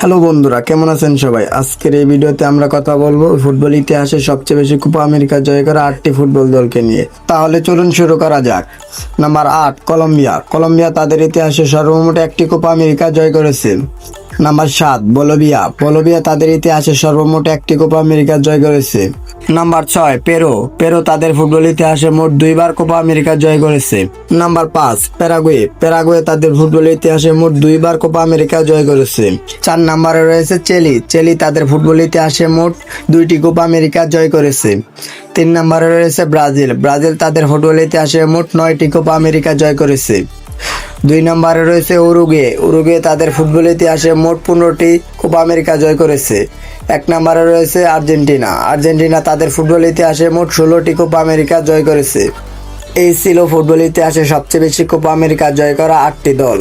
Hello বন্ধুরা, কেমন আছেন সবাই? আজকের এই ভিডিওতে আমরা কথা বলব ফুটবল ইতিহাসে সবচেয়ে বেশি কোপা আমেরিকা জয় করা আটটি ফুটবল দলকে নিয়ে। তাহলে চলুন শুরু করা যাক। নাম্বার আট কলম্বিয়া কলম্বিয়া তাদের ইতিহাসে সর্বমোট একটি কোপা আমেরিকা জয় করেছে। নাম্বার সাত বলবিয়া বলবিয়া তাদের ইতিহাসে সর্বমোট একটি কোপা আমেরিকা জয় করেছে। নাম্বার ছয়, পেরো। পেরো তাদের ফুটবল ইতিহাসে মোট দুইবার কোপা আমেরিকা জয় করেছে। নাম্বার পাঁচ, প্যারাগুয়ে। প্যারাগুয়ে তাদের ফুটবল ইতিহাসে মোট দুইবার কোপা আমেরিকা জয় করেছে। চার নাম্বারে রয়েছে চেলি। চেলি তাদের ফুটবল ইতিহাসে মোট দুইটি কোপা আমেরিকা জয় করেছে। তিন নম্বরে রয়েছে ব্রাজিল। ব্রাজিল তাদের ফুটবল ইতিহাসে মোট নয়টি কোপা আমেরিকা জয় করেছে। দুই নম্বরে রয়েছে উরুগে উরুগে তাদের ফুটবল ইতিহাসে মোট পনেরোটি কোপ আমেরিকা জয় করেছে। এক নম্বরে রয়েছে আর্জেন্টিনা। আর্জেন্টিনা তাদের ফুটবল ইতিহাসে মোট ষোলোটি কোপ আমেরিকা জয় করেছে। এই ছিল ফুটবল ইতিহাসে সবচেয়ে বেশি কোপ আমেরিকা জয় করা আটটি দল।